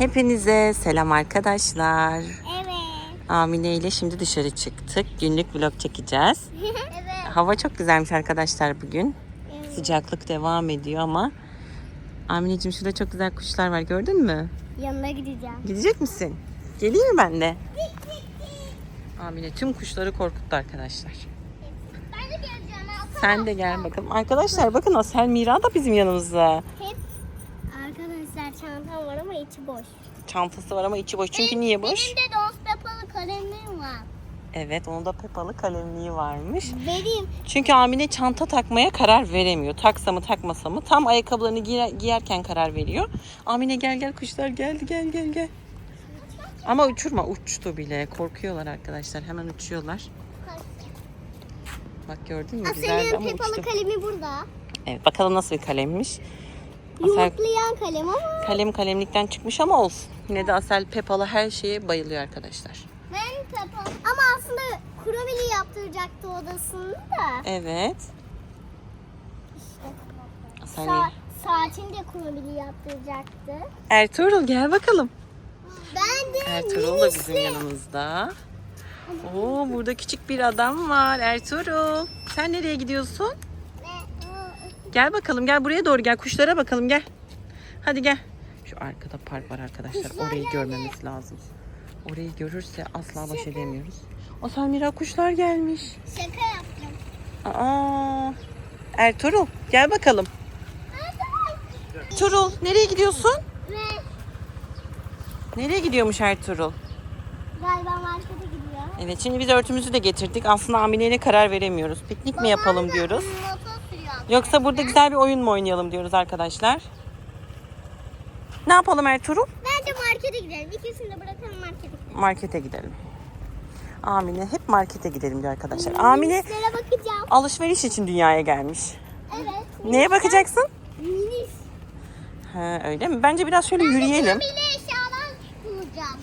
Hepinize selam arkadaşlar. Evet. Amine ile şimdi dışarı çıktık. Günlük vlog çekeceğiz. evet. Hava çok güzelmiş arkadaşlar bugün. Sıcaklık devam ediyor ama Amineciğim şurada çok güzel kuşlar var gördün mü? Yanına gideceğim. Gidecek misin? Geleyim mi ben de? Amine tüm kuşları korkuttu arkadaşlar. Ben de geleceğim. Sen de gel bakalım. Arkadaşlar bakın Asel Mira da bizim yanımızda. Çantam var ama içi boş. Çantası var ama içi boş. Çünkü niye boş? Benim de Dons Peppa'lı kalemim var. Evet onun da pepalı kalemliği varmış. Vereyim. Çünkü Amine çanta takmaya karar veremiyor. Taksa mı takmasa mı? Tam ayakkabılarını giyer- giyerken karar veriyor. Amine gel gel kuşlar geldi gel gel gel. Ama uçurma uçtu bile. Korkuyorlar arkadaşlar. Hemen uçuyorlar. Bak gördün mü? Güzeldi ama Peppa'lı uçtu. kalemi burada. Evet bakalım nasıl bir kalemmiş. Asel Yumurtlayan kalem ama kalem kalemlikten çıkmış ama olsun. Yine de Asel Pepalı her şeye bayılıyor arkadaşlar. ben Peppa. Ama aslında kurabili yaptıracaktı odasını da. Evet. Asel Sa- saatini de kurabili yaptıracaktı. Ertuğrul gel bakalım. Ben de Ertuğrul da bizim yanımızda. Oo burada küçük bir adam var Ertuğrul. Sen nereye gidiyorsun? Gel bakalım gel buraya doğru gel kuşlara bakalım gel. Hadi gel. Şu arkada park var arkadaşlar. Kuşlar Orayı geldi. görmemiz lazım. Orayı görürse asla baş edemiyoruz. O Samira kuşlar gelmiş. Şaka yaptım. Aa, Ertuğrul gel bakalım. Ertuğrul nereye gidiyorsun? Ve Nereye gidiyormuş Ertuğrul? galiba markete gidiyor. Evet şimdi biz örtümüzü de getirdik. Aslında Amine ile karar veremiyoruz. Piknik mi yapalım diyoruz. Sürüyor. Yoksa burada güzel bir oyun mu oynayalım diyoruz arkadaşlar. Ne yapalım Ertuğrul? Bence markete gidelim. İkisini de bırakalım markete gidelim. Markete gidelim. Amine hep markete gidelim diyor arkadaşlar. Amine bakacağım. alışveriş için dünyaya gelmiş. Evet. Neye bakacaksın? Minis. Ha, öyle mi? Bence biraz şöyle yürüyelim. Bile eşyalar bulacağım.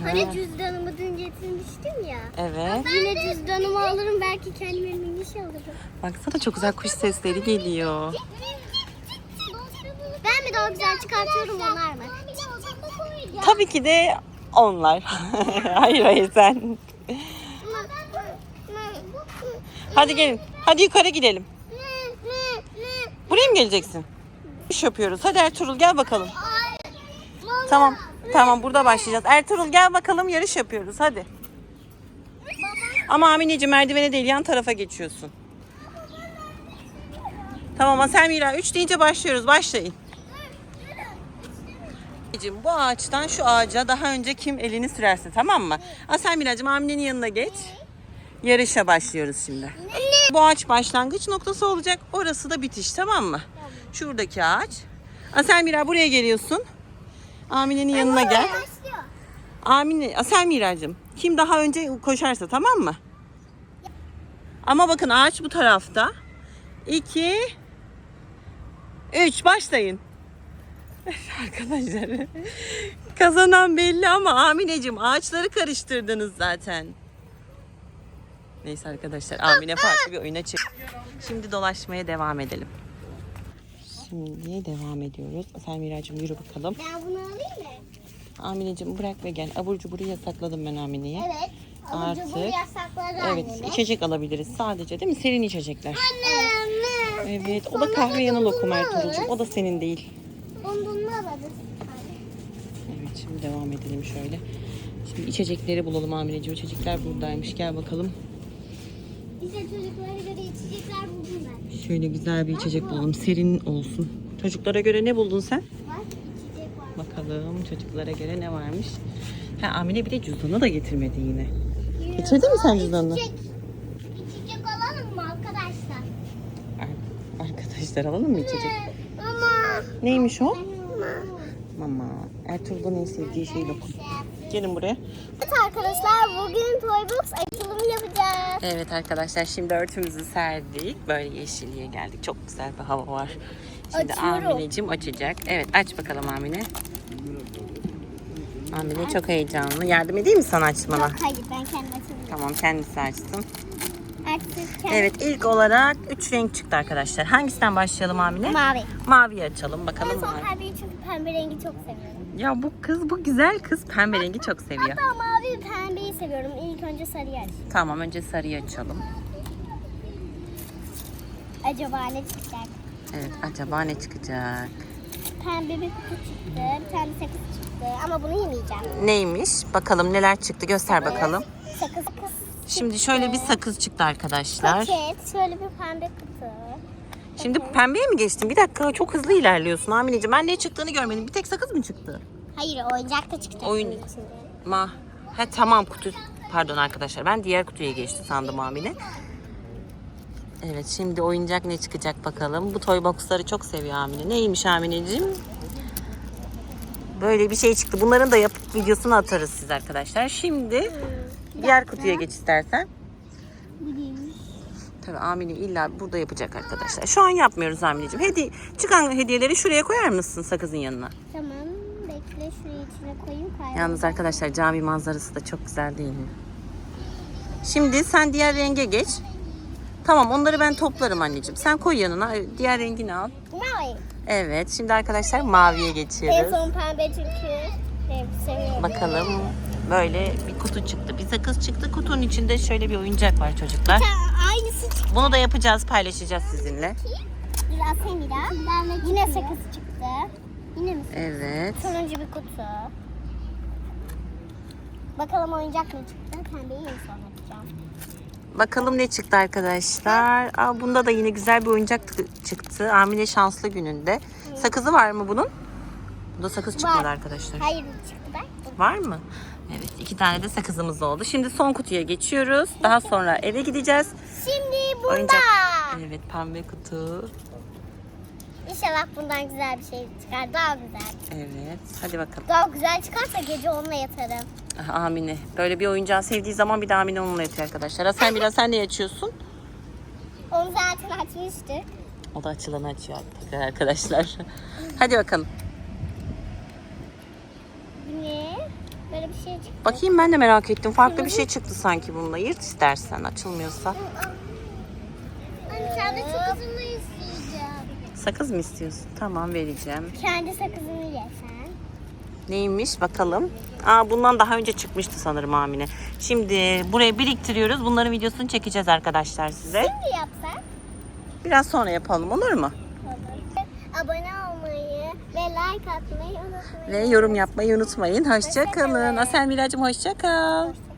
Hani cüzdanımı dün getirmiştim ya. Evet. Yine cüzdanımı alırım belki kendime mini şey alırım. Baksana çok güzel kuş sesleri geliyor. Ben mi daha güzel çıkartıyorum onlar mı? Tabii ki de onlar. hayır hayır sen. Hadi gelin. Hadi yukarı gidelim. Buraya mı geleceksin? İş yapıyoruz. Hadi Ertuğrul gel bakalım. Tamam. Tamam burada başlayacağız. Ertuğrul gel bakalım yarış yapıyoruz hadi. Ama Amineciğim merdivene değil yan tarafa geçiyorsun. Tamam Asel Mira 3 deyince başlıyoruz. Başlayın. Anneciğim, Bu ağaçtan şu ağaca daha önce kim elini sürerse tamam mı? Asel Miracığım Amine'nin yanına geç. Yarışa başlıyoruz şimdi. Bu ağaç başlangıç noktası olacak. Orası da bitiş tamam mı? Şuradaki ağaç. Asel Mira buraya geliyorsun. Amine'nin yanına gel. Amine, Asel Miracığım. Kim daha önce koşarsa tamam mı? Ama bakın ağaç bu tarafta. 2 3 başlayın. Arkadaşlar kazanan belli ama Amineciğim ağaçları karıştırdınız zaten. Neyse arkadaşlar Amine farklı bir oyuna çık. Şimdi dolaşmaya devam edelim. Şimdi devam ediyoruz. Asel Miracığım yürü bakalım. Ben bunu alayım mı? Amineciğim bırak ve gel. Abur cuburu yasakladım ben Amine'ye. Evet. Artık- Alıcı bunu yasakladı Evet, anneme. içecek alabiliriz sadece değil mi? Serin içecekler. Anne. Evet, o da kahve yanı lokum Ertuğrul'cum. O da senin değil. Dondurma alırız. Evet, şimdi devam edelim şöyle. Şimdi içecekleri bulalım Amineciğim. İçecekler buradaymış. Gel bakalım. İşte çocuklara göre içecekler ben. Şöyle güzel bir içecek bulalım. Serin olsun. Çocuklara göre ne buldun sen? Bak içecek var. Bakalım çocuklara göre ne varmış. Ha Amine bir de cüzdanı da getirmedi yine. Getirdin mi sen cüzdanını? İçecek, içecek alalım mı arkadaşlar? Ar- Arkadaşlar alalım mı içecek? Mama. Neymiş o? Mama. Mama. Ertuğrul'un en sevdiği şey lokum. Gelin buraya. Evet arkadaşlar bugün Toybox açılımı. Evet arkadaşlar şimdi örtümüzü serdik. Böyle yeşilliğe geldik. Çok güzel bir hava var. Şimdi Açıyorum. Amineciğim açacak. Evet aç bakalım Amine. Amine çok heyecanlı. Yardım edeyim mi sana açmana? Yok hayır ben kendim açabilirim. Tamam kendisi açsın. Evet ilk olarak 3 renk çıktı arkadaşlar. Hangisinden başlayalım Amine? Mavi. Mavi açalım Ben bakalım son mavi. pembeyi çünkü pembe rengi çok seviyorum. Ya bu kız bu güzel kız pembe rengi çok seviyor. Hatta mavi pembeyi seviyorum. İlk önce sarıyı aç. Tamam önce sarıyı açalım. Acaba ne çıkacak? Evet acaba ne çıkacak? Pembe bir kutu çıktı. Bir tane sakız çıktı. Ama bunu yemeyeceğim. Neymiş? Bakalım neler çıktı göster bakalım. Sakız sakız. Şimdi şöyle bir sakız çıktı arkadaşlar. Paket. Şöyle bir pembe kutu. Şimdi pembeye mi geçtin? Bir dakika çok hızlı ilerliyorsun Amineciğim. Ben ne çıktığını görmedim. Bir tek sakız mı çıktı? Hayır oyuncak da çıktı. Oyun- içinde. Ma. He tamam kutu. Pardon arkadaşlar ben diğer kutuya geçti sandım Amine. Evet şimdi oyuncak ne çıkacak bakalım. Bu toy boxları çok seviyor Amine. Neymiş Amineciğim? Böyle bir şey çıktı. Bunların da yapıp videosunu atarız siz arkadaşlar. Şimdi diğer kutuya geç istersen. Bileyim. Tabii Amine illa burada yapacak arkadaşlar. Şu an yapmıyoruz Amineciğim. Hediye, çıkan hediyeleri şuraya koyar mısın sakızın yanına? Tamam. Bekle şuraya içine koyayım. Kaybolur. Yalnız arkadaşlar cami manzarası da çok güzel değil mi? Şimdi sen diğer renge geç. Tamam onları ben toplarım anneciğim. Sen koy yanına. Diğer rengini al. Mavi. Evet şimdi arkadaşlar maviye En geçiyoruz. son pembe çünkü. Evet, seviyorum. Bakalım böyle bir kutu çıktı. Bir sakız çıktı. Kutunun içinde şöyle bir oyuncak var çocuklar. Aynısı çıktı. Bunu da yapacağız paylaşacağız sizinle. Biraz Semira. Yine sakız çıktı. Yine mi? Evet. Sonuncu bir kutu. Bakalım oyuncak ne çıktı? Pembeyi en son yapacağım. Bakalım ne çıktı arkadaşlar. Aa, bunda da yine güzel bir oyuncak tı- çıktı. Amine şanslı gününde. Sakızı var mı bunun? Bunda sakız çıkmadı Var. arkadaşlar. Hayır çıktı bak. Var mı? Evet iki tane de sakızımız oldu. Şimdi son kutuya geçiyoruz. Daha sonra eve gideceğiz. Şimdi bunda. Oyuncak. Evet pembe kutu. İnşallah bundan güzel bir şey çıkar. Daha güzel. Evet hadi bakalım. Daha güzel çıkarsa gece onunla yatarım. Ah, Amine. Böyle bir oyuncağı sevdiği zaman bir de Amine onunla yatıyor arkadaşlar. Sen biraz sen ne açıyorsun? Onu zaten açmıştık. O da açılanı açıyor tekrar arkadaşlar. hadi bakalım. Bu ne? Böyle bir şey çıktı. Bakayım ben de merak ettim. Farklı bir şey çıktı sanki bununla. Yırt istersen açılmıyorsa. Anne kendi sakızını isteyeceğim. Sakız mı istiyorsun? Tamam vereceğim. Kendi sakızını yesen. Neymiş bakalım. Aa bundan daha önce çıkmıştı sanırım Amine. Şimdi buraya biriktiriyoruz. Bunların videosunu çekeceğiz arkadaşlar size. Şimdi yapsak. Biraz sonra yapalım olur mu? Ve like atmayı unutmayın. Ve yorum yapmayı unutmayın. Hoşça kalın. kalın. Asel Miracım hoşça kal. Hoşça